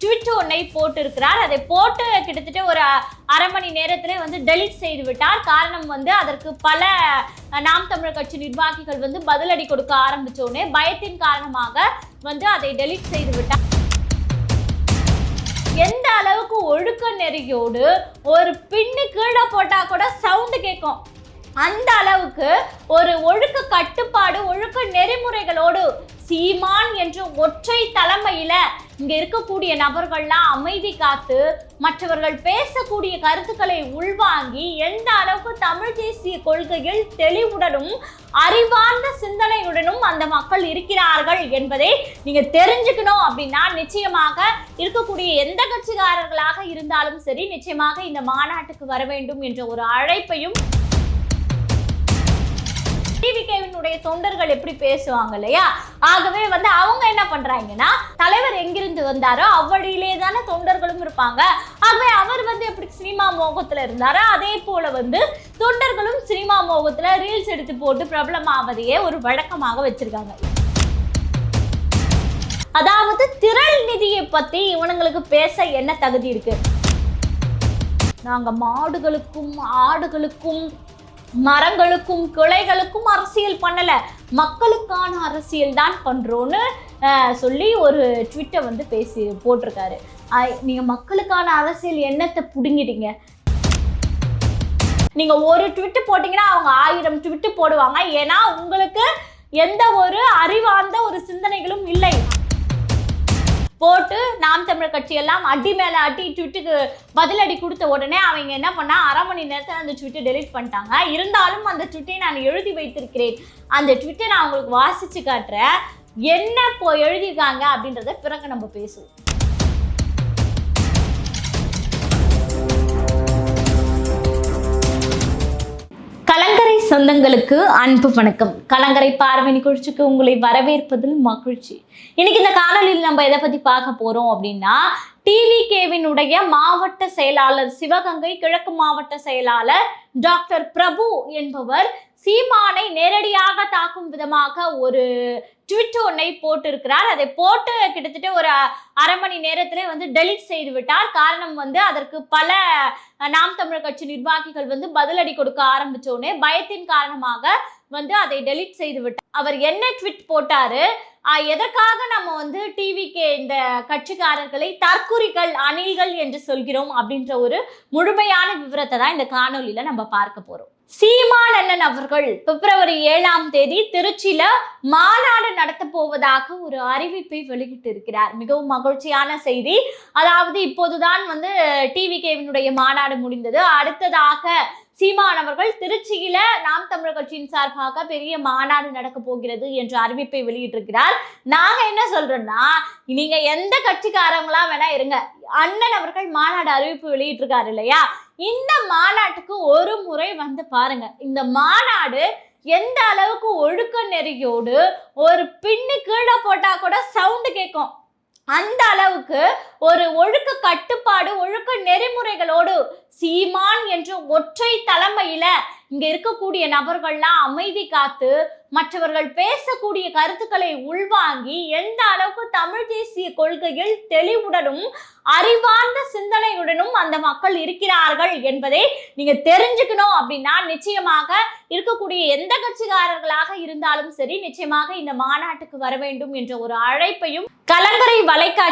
Tweet ஒன்றை போட்டிருக்கிறார். அதை போட்டு கிட்டத்தட்ட ஒரு அரை மணி நேரத்திலே வந்து டெலீட் செய்து விட்டார் காரணம் வந்து அதற்கு பல நாம் தமிழர் கட்சி நிர்வாகிகள் வந்து பதிலடி கொடுக்க ஆரம்பித்தோடனே பயத்தின் காரணமாக வந்து அதை டெலீட் செய்து விட்டார் எந்த அளவுக்கு ஒழுக்க நெறியோடு ஒரு பின்னு கீழே போட்டால் கூட சவுண்டு கேட்கும் அந்த அளவுக்கு ஒரு ஒழுக்க கட்டுப்பாடு ஒழுக்க நெறிமுறைகளோடு சீமான் என்ற ஒற்றை தலைமையில இங்க இருக்கக்கூடிய நபர்கள்லாம் அமைதி காத்து மற்றவர்கள் பேசக்கூடிய கருத்துக்களை உள்வாங்கி எந்த அளவுக்கு தமிழ் தேசிய கொள்கையில் தெளிவுடனும் அறிவார்ந்த சிந்தனையுடனும் அந்த மக்கள் இருக்கிறார்கள் என்பதை நீங்க தெரிஞ்சுக்கணும் அப்படின்னா நிச்சயமாக இருக்கக்கூடிய எந்த கட்சிக்காரர்களாக இருந்தாலும் சரி நிச்சயமாக இந்த மாநாட்டுக்கு வர வேண்டும் என்ற ஒரு அழைப்பையும் டிவிகேவினுடைய தொண்டர்கள் எப்படி பேசுவாங்க இல்லையா? ஆகவே வந்து அவங்க என்ன பண்றாங்கன்னா தலைவர் எங்கிருந்து வந்தாரோ அவ்வழியிலே தானே தொண்டர்களும் இருப்பாங்க. ஆகவே அவர் வந்து எப்படி சினிமா மோகத்துல இருந்தாரோ அதே போல வந்து தொண்டர்களும் சினிமா மோகத்துல ரீல்ஸ் எடுத்து போட்டு பிரபலமாவதையே ஒரு வழக்கமாக வச்சிருக்காங்க. அதாவது திரள் நிதியை பத்தி இவனுங்களுக்கு பேச என்ன தகுதி இருக்கு? நாங்க மாடுகளுக்கும் ஆடுகளுக்கும் மரங்களுக்கும் கிளைகளுக்கும் அரசியல் பண்ணல. மக்களுக்கான அரசியல் தான் பண்ணுறோன்னு சொல்லி ஒரு ட்விட்டை வந்து பேசி போட்டிருக்காரு. அஹ், நீங்க மக்களுக்கான அரசியல் என்னத்தை புடுங்கிட்டீங்க. நீங்க ஒரு ட்விட்டு போட்டீங்கன்னா அவங்க ஆயிரம் ட்விட்டு போடுவாங்க. ஏன்னா உங்களுக்கு எந்த ஒரு அறிவார்ந்த ஒரு சிந்தனைகளும் இல்லை. போட்டு நாம் தமிழர் கட்சி எல்லாம் அடி மேல அடி ட்விட்டுக்கு பதிலடி கொடுத்த உடனே அவங்க என்ன பண்ணா அரை மணி நேரத்தில் அந்த ட்விட்டை டெலிட் பண்ணிட்டாங்க. இருந்தாலும் அந்த ட்விட்டை நான் எழுதி வைத்திருக்கிறேன். அந்த ட்விட்டை நான் உங்களுக்கு வாசிச்சு காட்டுறேன். என்ன இப்போ எழுதியிருக்காங்க அப்படின்றத பிறகு நம்ம பேசுவோம். கலங்கரை சொந்தங்களுக்கு அன்பு வணக்கம். கலங்கரை பார்வை நிகழ்ச்சிக்கு உங்களை வரவேற்பதில் மகிழ்ச்சி. இன்னைக்கு இந்த காணொலியில் நம்ம எதை பத்தி பார்க்க போறோம் அப்படின்னா டிவிகேவினுடைய மாவட்ட செயலாளர் சிவகங்கை கிழக்கு மாவட்ட செயலாளர் டாக்டர் பிரபு என்பவர் சீமானை நேரடியாக தாக்கும் விதமாக ஒரு ட்விட் ஒன்றை போட்டிருக்கிறார். அதை போட்டு கிட்டத்தட்ட ஒரு அரை மணி நேரத்திலே வந்து டெலீட் செய்து விட்டார் காரணம் வந்து அதற்கு பல நாம் தமிழர் கட்சி நிர்வாகிகள் வந்து பதிலடி கொடுக்க ஆரம்பித்தோடனே பயத்தின் காரணமாக வந்து அதை டெலீட் செய்து விட்டார் அவர் என்ன ட்விட் போட்டாரு? எதற்காக நம்ம வந்து டிவிக்கு இந்த கட்சிக்காரர்களை தற்குறிகள் அணில்கள் என்று சொல்கிறோம் அப்படின்ற ஒரு முழுமையான விவரத்தை தான் இந்த காணொலியில் நம்ம பார்க்க போகிறோம் சீமான் அண்ணன் அவர்கள் பிப்ரவரி ஏழாம் தேதி திருச்சியில மாநாடு நடத்த போவதாக ஒரு அறிவிப்பை வெளியிட்டு இருக்கிறார் மிகவும் மகிழ்ச்சியான செய்தி. அதாவது இப்போதுதான் வந்து டிவிகேவினுடைய மாநாடு முடிந்தது. அடுத்ததாக சீமானவர்கள் திருச்சியில நாம் தமிழர் கட்சியின் சார்பாக பெரிய மாநாடு நடக்க போகிறது என்ற அறிவிப்பை வெளியிட்டிருக்கிறார். நாங்க என்ன சொல்றோம்னா நீங்க எந்த கட்சிக்காரங்களா வேணா இருங்க. அண்ணன் அவர்கள் மாநாடு அறிவிப்பு வெளியிட்டிருக்காரு இல்லையா? இந்த மாநாட்டுக்கு ஒரு முறை வந்து பாருங்க. இந்த மாநாடு எந்த அளவுக்கு ஒழுக்க நெறியோடு ஒரு பின்னு கீழே போட்டா கூட சவுண்டு கேட்கும் அந்த அளவுக்கு ஒரு ஒழுக்க கட்டுப்பாடு ஒழுக்க நெறிமுறைகளோடு சீமான் என்ற ஒற்றை தலைமையில இங்க இருக்கக்கூடிய நபர்கள்லாம் அமைதி காத்து மற்றவர்கள் பேசக்கூடிய கருத்துக்களை உள்வாங்கி எந்த அளவுக்கு தமிழ் தேசிய கொள்கையில் தெளிவுடனும் அறிவார்ந்த சிந்தனையுடனும் அந்த மக்கள் இருக்கிறார்கள் என்பதை நீங்க தெரிஞ்சுக்கணும் அப்படின்னா நிச்சயமாக இருக்கக்கூடிய எந்த கட்சிக்காரர்களாக இருந்தாலும் சரி நிச்சயமாக இந்த மாநாட்டுக்கு வர வேண்டும் என்ற ஒரு அழைப்பையும் கலங்கரை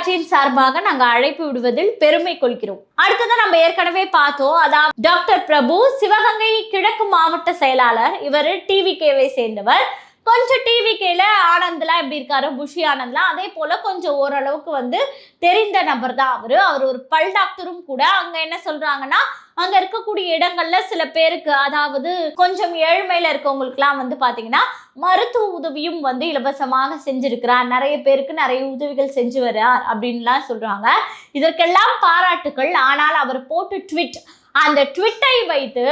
வலைக்காட்சியின் சார்பாக நாங்க அழைப்பு விடுவதில் பெருமை கொள்கிறோம். அடுத்ததா நம்ம ஏற்கனவே பார்த்தோம். அதாவது டாக்டர் பிரபு சிவகங்கை கிழக்கு மாவட்ட செயலாளர் இவர் டிவிகேவை சேர்ந்தவர். கொஞ்சம் டிவிகேல ஆனந்த்லாம் எப்படி இருக்காரு? புஷி ஆனந்த்லாம் அதே போல கொஞ்சம் ஓரளவுக்கு வந்து தெரிந்த நபர் தான் அவரு. அவர் ஒரு பல் டாக்டரும் கூட. அங்க என்ன சொல்றாங்கன்னா அங்க இருக்கக்கூடிய இடங்கள்ல சில பேருக்கு அதாவது கொஞ்சம் ஏழ்மையில இருக்கவங்களுக்குலாம் வந்து பாத்தீங்கன்னா மருத்துவ உதவியும் வந்து இலவசமாக செஞ்சிருக்கிறார். நிறைய பேருக்கு நிறைய உதவிகள் செஞ்சு வர்றார் அப்படின்லாம் சொல்றாங்க. இதற்கெல்லாம் பாராட்டுகள். ஆனால் அவர் போட்டு ட்விட் அந்த ட்விட்டை வைத்து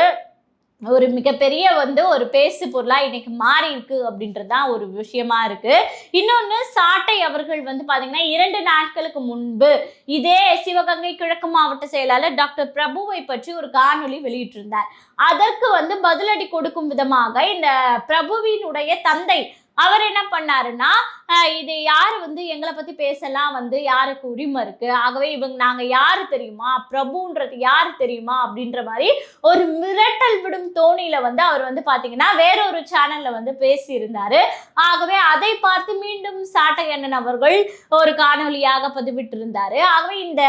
ஒரு மிகப்பெரிய வந்து ஒரு பேசு பொருளாக இன்னைக்கு மாறி இருக்கு அப்படின்றது தான் ஒரு விஷயமா இருக்கு. இன்னொன்று சாட்டை அவர்கள் வந்து பார்த்தீங்கன்னா இரண்டு நாட்களுக்கு முன்பு இதே சிவகங்கை கிழக்கு மாவட்ட செயலாளர் டாக்டர் பிரபுவை பற்றி ஒரு காணொலி வெளியிட்டிருந்தார். அதற்கு வந்து பதிலடி கொடுக்கும் விதமாக இந்த பிரபுவினுடைய தந்தை அவர் என்ன பண்ணாருன்னா இது யாரு வந்து எங்களை பத்தி பேசலாம் வந்து யாருக்கு உரிமை இருக்கு? ஆகவே இவங்க நாங்க யாரு தெரியுமா? பிரபுன்றது யாரு தெரியுமா? அப்படின்ற மாதிரி ஒரு மிரட்டல் விடும் தோணியில வந்து அவர் வந்து பாத்தீங்கன்னா வேற ஒரு சேனல்ல வந்து பேசி இருந்தாரு ஆகவே அதை பார்த்து மீண்டும் சாட்டகண்ணன் அவர்கள் ஒரு காணொலியாக பதிவிட்டிருந்தார். ஆகவே இந்த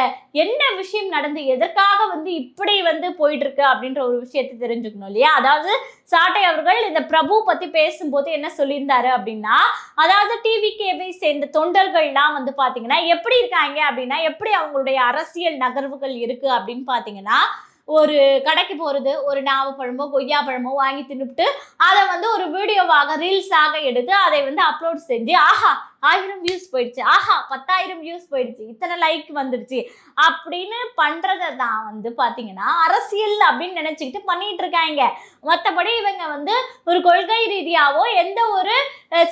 என்ன விஷயம் நடந்து எதற்காக வந்து இப்படி வந்து போயிட்டு இருக்கு அப்படின்ற ஒரு விஷயத்தை தெரிஞ்சுக்கணும் இல்லையா? அதாவது சாட்டை அவர்கள் இந்த பிரபு பத்தி பேசும்போது என்ன சொல்லியிருந்தாரு அப்படின்னா அதாவது டிவிகேவை சேர்ந்த தொண்டர்கள்லாம் வந்து பார்த்தீங்கன்னா எப்படி இருக்காங்க அப்படின்னா எப்படி அவங்களுடைய அரசியல் நகர்வுகள் இருக்கு அப்படின்னு பார்த்தீங்கன்னா ஒரு கடைக்கு போகிறது ஒரு நாவப்பழமோ கொய்யா பழமோ வாங்கி தின்னுபிட்டு அதை வந்து ஒரு வீடியோவாக ரீல்ஸாக எடுத்து அதை வந்து அப்லோட் செஞ்சு ஆஹா ஆயிரம் வியூஸ் போயிடுச்சு ஆஹா பத்தாயிரம் வியூஸ் போயிடுச்சு இத்தனை லைக் வந்துடுச்சு அப்படின்னு பண்ணுறதை தான் வந்து பார்த்தீங்கன்னா அரசியல் அப்படின்னு நினச்சிக்கிட்டு பண்ணிகிட்டு இருக்காங்க. மற்றபடி இவங்க வந்து ஒரு கொள்கை ரீதியாகவோ எந்த ஒரு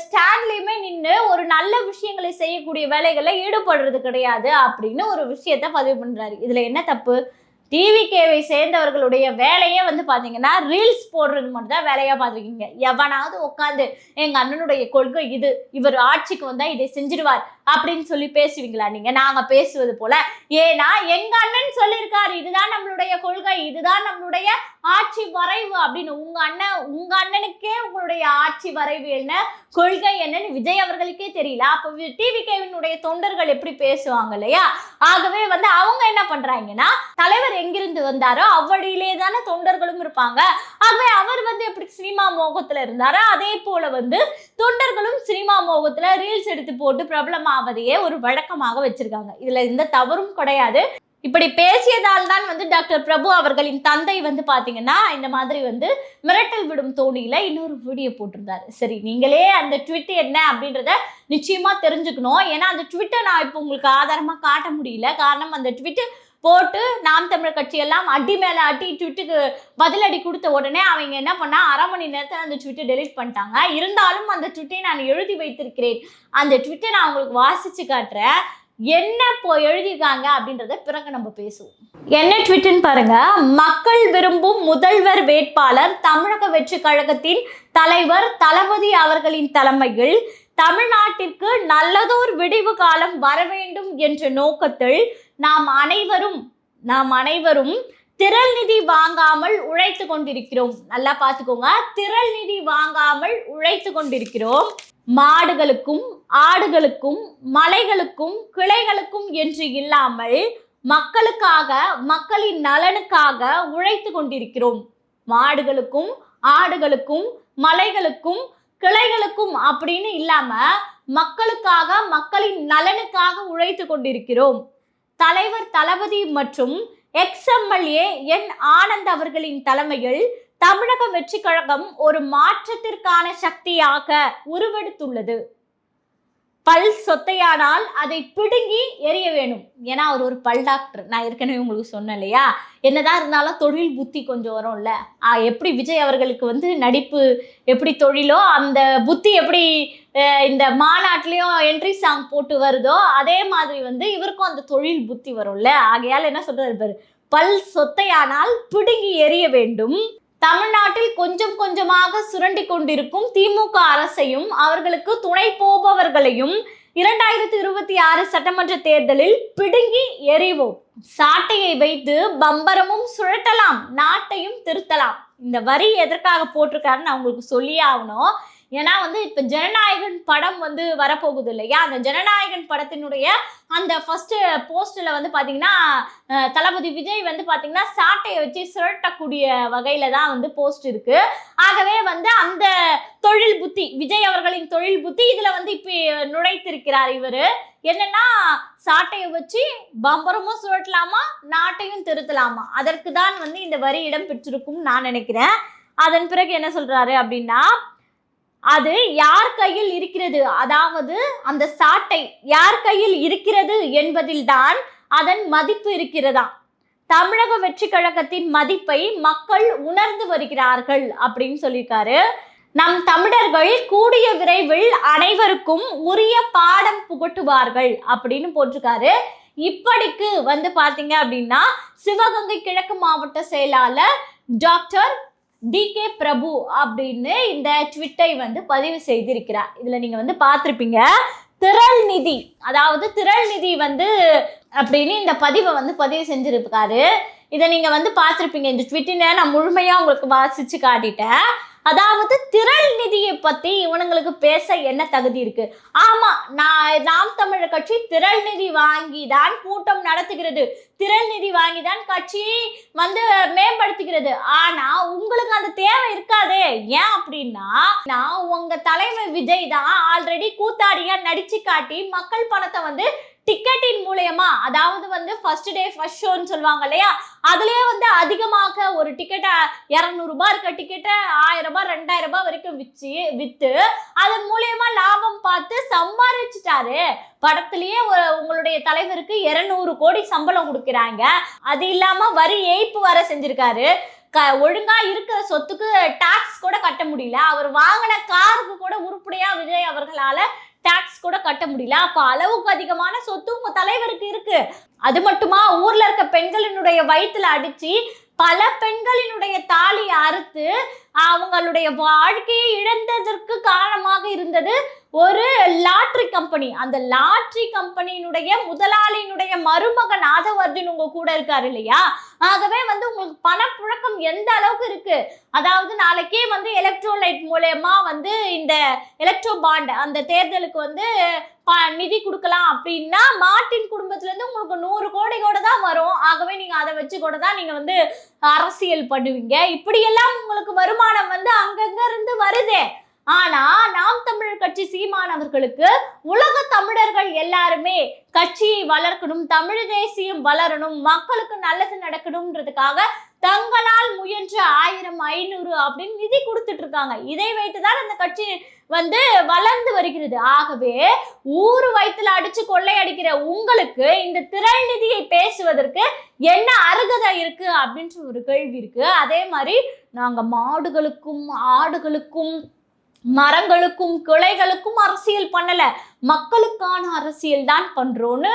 ஸ்டாண்ட்லேயுமே நின்று ஒரு நல்ல விஷயங்களை செய்யக்கூடிய வேலைகளில் ஈடுபடுறது கிடையாது அப்படின்னு ஒரு விஷயத்த பதிவு பண்ணுறாரு இதில் என்ன தப்பு? டிவிகேவை சேர்ந்தவர்களுடைய வேலையே வந்து பார்த்தீங்கன்னா ரீல்ஸ் போடுறது மட்டும் தான் பார்த்துருக்கீங்க எவனாவது உட்காந்து எங்கள் அண்ணனுடைய கொள்கை இது. இவர் ஆட்சிக்கு வந்தால் இதை செஞ்சிருவார். அப்படின்னு சொல்லி பேசுவீங்களா நீங்க? நாங்க பேசுவது போல. ஏன்னா எங்க அண்ணன் சொல்லியிருக்காரு இதுதான் நம்மளுடைய கொள்கை இதுதான் நம்மளுடைய ஆட்சி வரைவு அப்படின்னு. உங்க அண்ணன் உங்க அண்ணனுக்கே உங்களுடைய ஆட்சி வரைவு என்ன? கொள்கை என்னன்னு விஜய் அவர்களுக்கே தெரியல. அப்ப டிவிகேவினுடைய தொண்டர்கள் எப்படி பேசுவாங்க இல்லையா? ஆகவே வந்து அவங்க என்ன பண்றாங்கன்னா தலைவர் எங்கிருந்து வந்தாரோ அவ்வழியிலே தானே தொண்டர்களும் இருப்பாங்க. ஆகவே அவர் வந்து எப்படி சினிமா மோகத்துல இருந்தாரோ அதே போல வந்து தொண்டர்களும் சினிமா மோகத்துல ரீல்ஸ் எடுத்து போட்டு பிரபலமாக ஆவதையே ஒரு வழக்கமாக வச்சிருக்காங்க. இதுல எந்த தவறும் கிடையாது. இப்படி பேசியதால் தான் வந்து டாக்டர் பிரபு அவர்களின் தந்தை வந்து பாத்தீங்கன்னா இந்த மாதிரி வந்து மிரட்டல் விடும் தோணியில இன்னொரு வீடியோ போட்டிருந்தாரு. சரி நீங்களே அந்த ட்விட் என்ன அப்படின்றத நிச்சயமா தெரிஞ்சுக்கணும். ஏன்னா அந்த ட்விட்டை நான் இப்போ உங்களுக்கு ஆதாரமா காட்ட முடியல. காரணம் அந்த ட்விட்டு போட்டு நாம் தமிழர் கட்சியெல்லாம் அடி மேலே அடி ட்விட்டுக்கு பதிலடி கொடுத்த உடனே அவங்க என்ன பண்ணா அரை மணி நேரத்தில் அந்த ட்விட்டை டெலீட் பண்ணிட்டாங்க. இருந்தாலும் அந்த ட்விட்டை நான் எழுதி வைத்திருக்கிறேன். அந்த ட்விட்டை நான் உங்களுக்கு வாசிச்சு காட்டுறேன். என்ன இப்போ எழுதியிருக்காங்க அப்படின்றத பிறகு நம்ம பேசுவோம். என்ன ட்விட்டுன்னு பாருங்க. மக்கள் விரும்பும் முதல்வர் வேட்பாளர் தமிழக வெற்றி கழகத்தின் தலைவர் தளபதி அவர்களின் தலைமையில் தமிழ்நாட்டிற்கு நல்லதோர் விடிவு காலம் வர வேண்டும் என்ற நோக்கத்தில் நாம் அனைவரும் நாம் அனைவரும் திரள் நிதி வாங்காமல் உழைத்து கொண்டிருக்கிறோம். நல்லா பார்த்துக்கோங்க. திரள் நிதி வாங்காமல் உழைத்து கொண்டிருக்கிறோம். மாடுகளுக்கும் ஆடுகளுக்கும் மலைகளுக்கும் கிளைகளுக்கும் என்று இல்லாமல் மக்களுக்காக மக்களின் நலனுக்காக உழைத்து கொண்டிருக்கிறோம். மாடுகளுக்கும் ஆடுகளுக்கும் மலைகளுக்கும் கிளைகளுக்கும் அப்படின்னு இல்லாம மக்களுக்காக மக்களின் நலனுக்காக உழைத்து கொண்டிருக்கிறோம். தலைவர் தளபதி மற்றும் எக்ஸ்எம்எல்ஏ என் ஆனந்த் அவர்களின் தலைமையில் தமிழக வெற்றி கழகம் ஒரு மாற்றத்திற்கான சக்தியாக உருவெடுத்துள்ளது. பல் சொத்தையானால் அதை பிடுங்கி எரிய வேணும். ஏன்னா அவர் ஒரு பல் டாக்டர். நான் ஏற்கனவே உங்களுக்கு சொன்னேன் இல்லையா? என்னதான் இருந்தாலும் தொழில் புத்தி கொஞ்சம் வரும்ல. எப்படி விஜய் அவர்களுக்கு வந்து நடிப்பு எப்படி தொழிலோ அந்த புத்தி எப்படி இந்த மாநாட்டிலையும் என்ட்ரி சாங் போட்டு வருதோ அதே மாதிரி வந்து இவருக்கும் அந்த தொழில் புத்தி வரும்ல. ஆகையால் என்ன சொல்றாரு பல் சொத்தையானால் பிடுங்கி எரிய வேண்டும். தமிழ்நாட்டில் கொஞ்சம் கொஞ்சமாக சுரண்டி கொண்டிருக்கும் திமுக அரசையும் அவர்களுக்கு துணை போபவர்களையும் இரண்டாயிரத்தி இருபத்தி ஆறு சட்டமன்ற தேர்தலில் பிடுங்கி எறிவோம். சாட்டையை வைத்து பம்பரமும் சுழட்டலாம் நாட்டையும் திருத்தலாம். இந்த வரி எதற்காக போட்டிருக்காருன்னு அவங்களுக்கு சொல்லியே ஆகணும். ஏன்னா வந்து இப்போ ஜனநாயகன் படம் வந்து வரப்போகுது இல்லையா அந்த ஜனநாயகன் படத்தினுடைய அந்த ஃபர்ஸ்ட் போஸ்டில் வந்து பார்த்தீங்கன்னா தளபதி விஜய் வந்து பார்த்தீங்கன்னா சாட்டையை வச்சு சுரட்டக்கூடிய வகையில் தான் வந்து போஸ்ட் இருக்கு. ஆகவே வந்து அந்த தொழில் புத்தி விஜய் அவர்களின் தொழில் புத்தி இதில் வந்து இப்போ நுழைத்திருக்கிறார் இவர். என்னன்னா சாட்டையை வச்சு பம்பரமும் சுழட்டலாமா நாட்டையும் திருத்தலாமா? அதற்கு தான் வந்து இந்த வரி இடம் பெற்றிருக்கும் நான் நினைக்கிறேன். அதன் பிறகு என்ன சொல்கிறாரு அப்படின்னா அது யார் கையில் இருக்கிறது? அதாவது அந்த சாட்டை யார் கையில் இருக்கிறது என்பதில்தான் அதன் மதிப்பு இருக்கிறதா? தமிழக வெற்றி கழகத்தின் மதிப்பை மக்கள் உணர்ந்து வருகிறார்கள் அப்படின்னு சொல்லியிருக்காரு. நம் தமிழர்கள் கூடிய விரைவில் அனைவருக்கும் உரிய பாடம் புகட்டுவார்கள் அப்படின்னு போட்டிருக்காரு. இப்படிக்கு வந்து பார்த்தீங்க அப்படின்னா சிவகங்கை கிழக்கு மாவட்ட செயலாளர் டாக்டர் டிகே பிரபு அப்படின்னு இந்த ட்விட்டை வந்து பதிவு செய்திருக்கிறார். இதில் நீங்கள் வந்து பார்த்துருப்பீங்க திரள் நிதி. அதாவது திரள் நிதி வந்து அப்படின்னு இந்த பதிவை வந்து பதிவு செஞ்சுருப்பாரு இதை நீங்கள் வந்து பார்த்துருப்பீங்க இந்த ட்விட்டினை நான் முழுமையாக உங்களுக்கு வாசித்து காட்டிட்டேன். அதாவது திரள் நிதியை பத்தி இவனுங்களுக்கு பேச என்ன தகுதி இருக்கு? ஆமா நான் நாம் தமிழர் கட்சி திரள் நிதி வாங்கி தான் கூட்டம் நடத்துகிறது. திரள் நிதி வாங்கி தான் கட்சியை வந்து மேம்படுத்துகிறது. ஆனா உங்களுக்கு அந்த தேவை இருக்காதே. ஏன் அப்படின்னா நான் உங்க தலைமை விஜய் தான் ஆல்ரெடி கூத்தாடியா நடிச்சு காட்டி மக்கள் பணத்தை வந்து டிக்கெட்டின் மூலயமா அதாவது வந்து ஃபர்ஸ்ட் டே ஃபர்ஸ்ட் ஷோன்னு சொல்லுவாங்க இல்லையா? அதுலயே வந்து அதிகமாக ஒரு டிக்கெட்டை இரநூறுபா இருக்க டிக்கெட்டை ஆயிரம் ரூபாய் ரெண்டாயிரம் ரூபாய் வரைக்கும் விச்சு வித்து அதன் மூலயமா லாபம் பார்த்து சம்பாதிச்சிட்டாரு படத்திலேயே உங்களுடைய தலைவருக்கு இருநூறு கோடி சம்பளம் கொடுக்குறாங்க. அது இல்லாம வரி ஏய்ப்பு வர செஞ்சிருக்காரு. க ஒழுங்கா இருக்கிற சொத்துக்கு டாக்ஸ் கூட கட்ட முடியல. அவர் வாங்கின காருக்கு கூட உருப்படியா விஜய் அவர்களால டாக்ஸ் கூட கட்ட முடியல. அப்ப அளவுக்கு அதிகமான சொத்து உங்க தலைவருக்கு இருக்கு. அது மட்டுமா? ஊர்ல இருக்க பெண்களினுடைய வயிற்றுல அடிச்சு பல பெண்களினுடைய தாலியை அறுத்து அவங்களுடைய வாழ்க்கையை இழந்ததற்கு காரணமாக இருந்தது ஒரு லாட்ரி கம்பெனி. அந்த லாட்ரி கம்பெனியினுடைய முதலாளியினுடைய மருமகன் ஆதவர்ஜுன் உங்க கூட இருக்காரு இல்லையா? ஆகவே வந்து உங்களுக்கு பணப்புழக்கம் எந்த அளவுக்கு இருக்கு? அதாவது நாளைக்கே வந்து எலக்ட்ரோலைட் மூலயமா வந்து இந்த எலக்ட்ரோ பாண்ட் அந்த தேர்தலுக்கு வந்து ப- நிதி கொடுக்கலாம் அப்படின்னா மார்ட்டின் குடும்பத்துல இருந்து உங்களுக்கு நூறு கோடி கூட தான் வரும். ஆகவே நீங்க அதை வச்சு கூட தான் நீங்க வந்து அரசியல் பண்ணுவீங்க. இப்படியெல்லாம் உங்களுக்கு வருமானம் வந்து அங்கங்க இருந்து வருதே. ஆனா நாம் தமிழர் கட்சி சீமானவர்களுக்கு உலக தமிழர்கள் எல்லாருமே கட்சியை வளர்க்கணும் தமிழ் தேசியம் வளரணும் மக்களுக்கு நல்லது நடக்கணும்ன்றதுக்காக தங்களால் முயன்ற ஆயிரம் ஐநூறு அப்படின்னு நிதி கொடுத்துட்டு இருக்காங்க. இதை வைத்துதான் அந்த கட்சி வந்து வளர்ந்து வருகிறது. ஆகவே ஊர் வயிற்றுல அடிச்சு கொள்ளையடிக்கிற உங்களுக்கு இந்த திரள் நிதியை பேசுவதற்கு என்ன அருகதை இருக்கு அப்படின்ற ஒரு கேள்வி இருக்கு. அதே மாதிரி நாங்க மாடுகளுக்கும் ஆடுகளுக்கும் மரங்களுக்கும் கிளைகளுக்கும் அரசியல் பண்ணல. மக்களுக்கான அரசியல் தான் பண்றோன்னு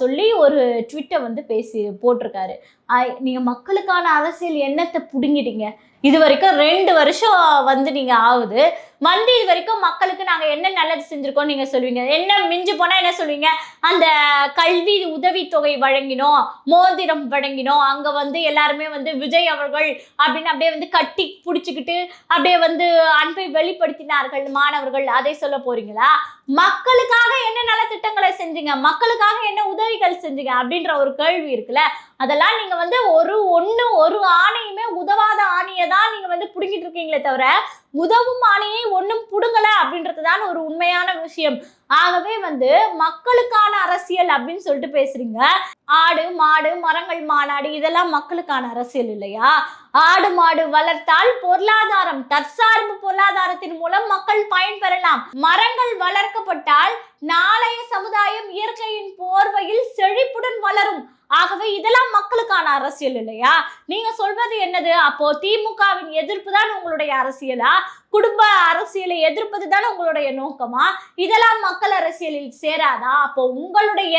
சொல்லி ஒரு ட்விட்டை வந்து பேசி போட்டிருக்காரு. நீங்கள் மக்களுக்கான அரசியல் என்னத்தை பிடுங்கிட்டீங்க. இது வரைக்கும் ரெண்டு வருஷம் வந்து நீங்கள் ஆகுது. வந்து இது வரைக்கும் மக்களுக்கு நாங்க என்ன நல்லது செஞ்சிருக்கோம் நீங்க சொல்லுவீங்க. என்ன மிஞ்சி போனா என்ன சொல்லுவீங்க? அந்த கல்வி உதவித்தொகை வழங்கினோம் மோதிரம் வழங்கினோம். அங்க வந்து எல்லாருமே வந்து விஜய் அவர்கள் அப்படின்னு அப்படியே வந்து கட்டி பிடிச்சிக்கிட்டு அப்படியே வந்து அன்பை வெளிப்படுத்தினார்கள் மாணவர்கள். அதை சொல்ல போறீங்களா? மக்களுக்காக என்ன நல்ல திட்டங்களை செஞ்சீங்க? மக்களுக்காக என்ன உதவிகள் செஞ்சீங்க? அப்படின்ற ஒரு கேள்வி இருக்குல்ல. அதெல்லாம் நீங்க வந்து ஒரு ஒன்று ஒரு ஆணையுமே உதவாத ஆணையை தான் நீங்க வந்து பிடிக்கிட்டு இருக்கீங்களே தவிர உதவும் ஆணையை ஒன்றும் புடுங்கலை அப்படின்றது தான் ஒரு உண்மையான விஷயம். ஆகவே வந்து மக்களுக்கான அரசியல் அப்படின்னு சொல்லிட்டு பேசுறீங்க. ஆடு மாடு மரங்கள் மாநாடு இதெல்லாம் மக்களுக்கான அரசியல் இல்லையா? ஆடு மாடு வளர்த்தால் பொருளாதாரம் தற்சார்பு பொருளாதாரத்தின் மூலம் மக்கள் பயன்பெறலாம் மரங்கள் வளர்க்கப்பட்டால் நாளைய சமுதாயம் இயற்கையின் போர்வையில் செழிப்புடன் வளரும். ஆகவே இதெல்லாம் மக்களுக்கான அரசியல் இல்லையா? நீங்க சொல்வது என்னது? அப்போ திமுகவின் எதிர்ப்பு தான் உங்களுடைய அரசியலா? குடும்ப அரசியலை எதிர்ப்பது தானே உங்களுடைய நோக்கமா? இதெல்லாம் மக்கள் அரசியலில் சேராதா? அப்போ உங்களுடைய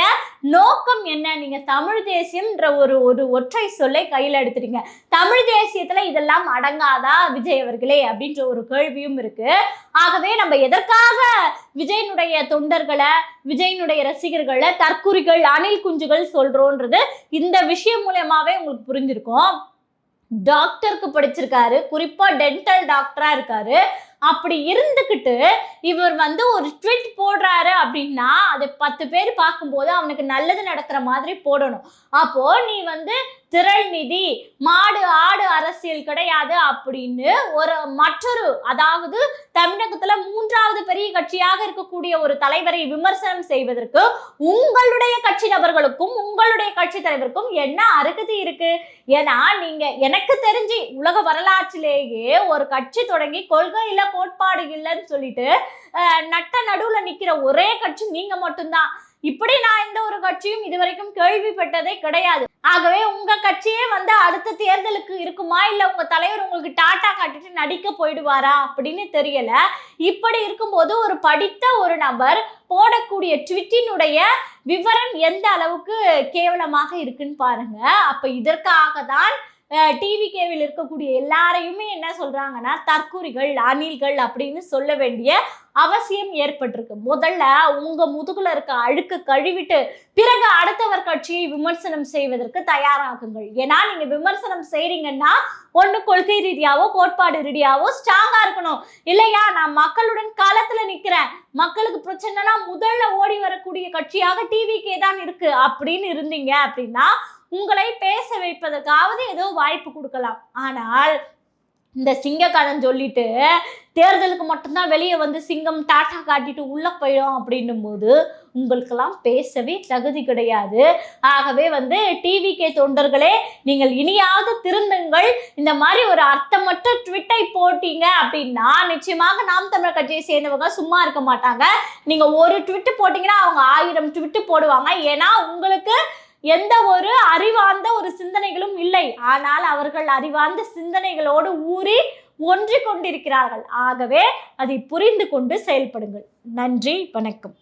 நோக்கம் என்ன? நீங்க தமிழ் தேசியம்ன்ற ஒரு ஒரு ஒற்றை சொல்லை கையில் எடுத்துட்டீங்க. தமிழ் தேசியத்துல இதெல்லாம் அடங்காதா விஜய் அவர்களே அப்படின்ற ஒரு கேள்வியும் இருக்கு. ஆகவே நம்ம எதற்காக விஜயனுடைய தொண்டர்களை விஜயனுடைய ரசிகர்களை தற்குறிகள் அணில் குஞ்சுகள் சொல்றோன்றது இந்த விஷயம் மூலயமாவே உங்களுக்கு புரிஞ்சிருக்கும். டாக்டருக்கு படிச்சிருக்காரு. குறிப்பா டென்டல் டாக்டரா இருக்காரு. அப்படி இருந்துக்கிட்டு இவர் வந்து ஒரு ட்விட் போடுறாரு அப்படின்னா அதை பத்து பேர் பார்க்கும்போது அவனுக்கு நல்லது நடக்கிற மாதிரி போடணும். அப்போ நீ வந்து திரள் நிதி மாடு ஆடு அரசியல் கிடையாது அப்படின்னு ஒரு மற்றொரு அதாவது தமிழகத்துல மூன்றாவது பெரிய கட்சியாக இருக்கக்கூடிய ஒரு தலைவரை விமர்சனம் செய்வதற்கு உங்களுடைய கட்சி நபர்களுக்கும் உங்களுடைய கட்சி தலைவருக்கும் என்ன அருகதி இருக்கு? ஏன்னா நீங்க எனக்கு தெரிஞ்சு உலக வரலாற்றிலேயே ஒரு கட்சி தொடங்கி கொள்கை இல்ல கோட்பாடு இல்லைன்னு சொல்லிட்டு நட்ட நடுவுல நிக்கிற ஒரே கட்சி நீங்க மட்டும்தான். இப்படி நான் எந்த ஒரு கட்சியும் இதுவரைக்கும் கேள்விப்பட்டதே கிடையாது. ஆகவே உங்க கட்சியே வந்து அடுத்த தேர்தலுக்கு இருக்குமா? இல்ல உங்க தலைவர் உங்களுக்கு டாட்டா காட்டிட்டு நடிக்க போயிடுவாரா? அப்படின்னு தெரியல. இப்படி இருக்கும்போது ஒரு படித்த ஒரு நபர் போடக்கூடிய ட்விட்டினுடைய விவரம் எந்த அளவுக்கு கேவலமாக இருக்குன்னு பாருங்க. அப்ப இதற்காக தான் டிவிகேவில் இருக்கக்கூடிய எல்லாரையுமே என்ன சொல்கிறாங்கன்னா தற்கூறிகள் அணில்கள் அப்படின்னு சொல்ல வேண்டிய அவசியம் ஏற்பட்டிருக்கு. முதல்ல உங்க முதுகுல இருக்க அழுக்கு கழுவிட்டு பிறகு அடுத்தவர் கட்சியை விமர்சனம் செய்வதற்கு தயாராகுங்கள். ஏன்னா நீங்க விமர்சனம் செய்றீங்கன்னா ஒன்று கொள்கை ரீதியாவோ கோட்பாடு ரீதியாவோ ஸ்ட்ராங்கா இருக்கணும். இல்லையா? நான் மக்களுடன் காலத்துல நிக்கிறேன். மக்களுக்கு பிரச்சனைனா முதல்ல ஓடி வரக்கூடிய கட்சியாக டிவிக்கே தான் இருக்கு. அப்படின்னு இருந்தீங்க அப்படின்னா உங்களை பேச வைப்பதற்காவது ஏதோ வாய்ப்பு கொடுக்கலாம். ஆனால் இந்த சிங்கக்காரன் சொல்லிட்டு தேர்தலுக்கு மட்டும்தான் வெளியே வந்து சிங்கம் டாட்டா காட்டிட்டு உள்ள போயிடும் அப்படின்னும் போது உங்களுக்கெல்லாம் பேசவே தகுதி கிடையாது. ஆகவே வந்து டிவிகே தொண்டர்களே நீங்கள் இனியாவது திருந்துங்கள். இந்த மாதிரி ஒரு அர்த்தமற்ற ட்விட்டை போட்டீங்க அப்படின்னா நிச்சயமாக நாம் தமிழர் கட்சியை சேர்ந்தவங்க சும்மா இருக்க மாட்டாங்க. நீங்க ஒரு ட்விட்டு போட்டீங்கன்னா அவங்க ஆயிரம் ட்விட்டு போடுவாங்க. ஏன்னா உங்களுக்கு எந்த ஒரு அறிவார்ந்த ஒரு சிந்தனைகளும் இல்லை. ஆனால் அவர்கள் அறிவார்ந்த சிந்தனைகளோடு ஊறி ஒன்றி கொண்டிருக்கிறார்கள். ஆகவே அதை புரிந்து கொண்டு செயல்படுங்கள். நன்றி வணக்கம்.